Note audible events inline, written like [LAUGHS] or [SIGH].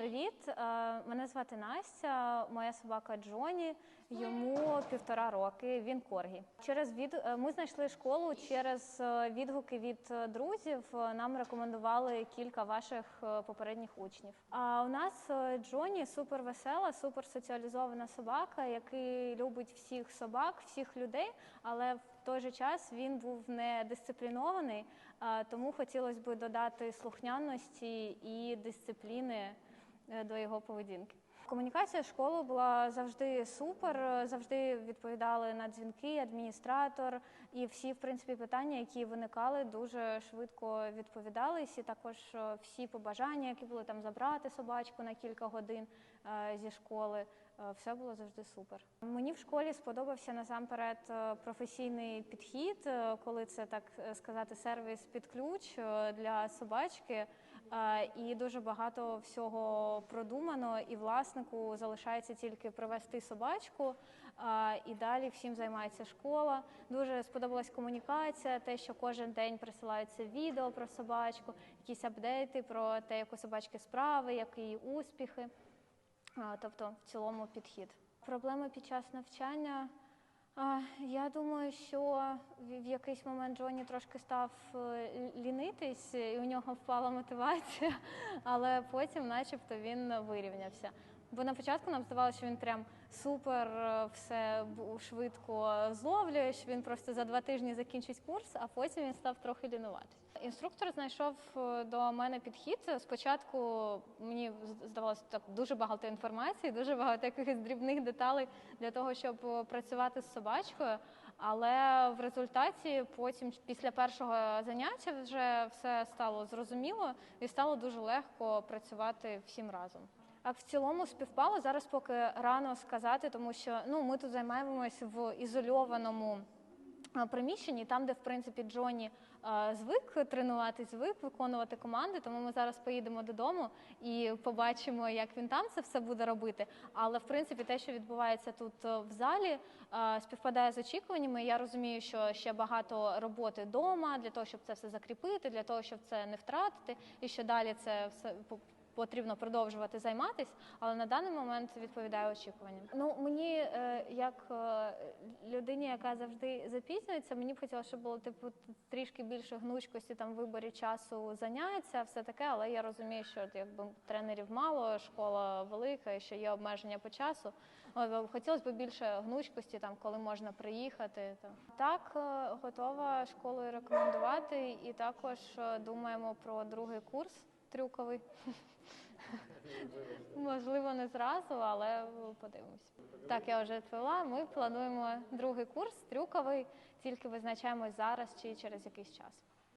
Привіт, е, мене звати Настя. Моя собака Джоні. Йому півтора роки. Він коргі. Через від е, ми знайшли школу через е, відгуки від друзів. Нам рекомендували кілька ваших попередніх учнів. А у нас Джоні супер весела, супер соціалізована собака, який любить всіх собак, всіх людей, але в той же час він був не дисциплінований, тому хотілося б додати слухняності і дисципліни до його поведінки. Комунікація з школою була завжди супер, е, завжди відповідали на дзвінки, адміністратор і всі, в принципі, питання, які виникали, дуже швидко відповідались. І також е, всі побажання, які були там забрати собачку на кілька годин е, зі школи. е, Все було завжди супер. Мені в школі сподобався насамперед е, професійний підхід, е, коли це так е, сказати, сервіс під ключ е, для собачки. Е, І дуже багато всього продумано, і власнику залишається тільки привезти собачку, е, і далі всім займається школа. Дуже сподобалась комунікація, те, що кожен день присилаються відео про собачку, якісь апдейти про те, як у собачки справи, які її успіхи. Тобто в цілому підхід. Проблеми під час навчання. Я думаю, що в якийсь момент Джоні трошки став е, лінитись, і у нього впала мотивація, [LAUGHS] але потім, начебто, він вирівнявся. Бо на початку нам здавалося, що він прям супер е, все швидко зловлює, що він просто за два тижні закінчить курс, а потім він став трохи лінуватись. Інструктор знайшов е, до мене підхід. Спочатку мені здавалося так дуже багато інформації, дуже багато якихось дрібних деталей для того, щоб е, працювати з собачкою. Але в результаті, потім, після першого заняття, вже все стало зрозуміло і стало дуже легко працювати всім разом. А в цілому співпало зараз, поки рано сказати, тому що ну ми тут займаємось в ізольованому приміщенні, там, де в принципі Джоні звик тренуватись, звик виконувати команди. Тому ми зараз поїдемо додому і побачимо, як він там це все буде робити. Але в принципі, те, що відбувається тут е, в залі, співпадає з очікуваннями. Я розумію, що ще багато роботи вдома для того, щоб це все закріпити, для того, щоб це не втратити, і що далі це все потрібно продовжувати займатися, але на даний момент відповідає очікуванням. Ну мені е, як е, людині, яка завжди запізнюється, мені б хотілося, щоб було типу трішки більше гнучкості там виборі часу заняття, все таке. Але я розумію, що якби тренерів мало, школа велика, що є обмеження по часу. От, хотілося б більше гнучкості, там коли можна приїхати. Там. Так е, готова школою рекомендувати, і також думаємо про другий курс трюковий. Можливо, не зразу, але подивимось. Так, я вже відповіла. Ми плануємо другий курс трюковий, тільки визначаємось зараз чи через якийсь час.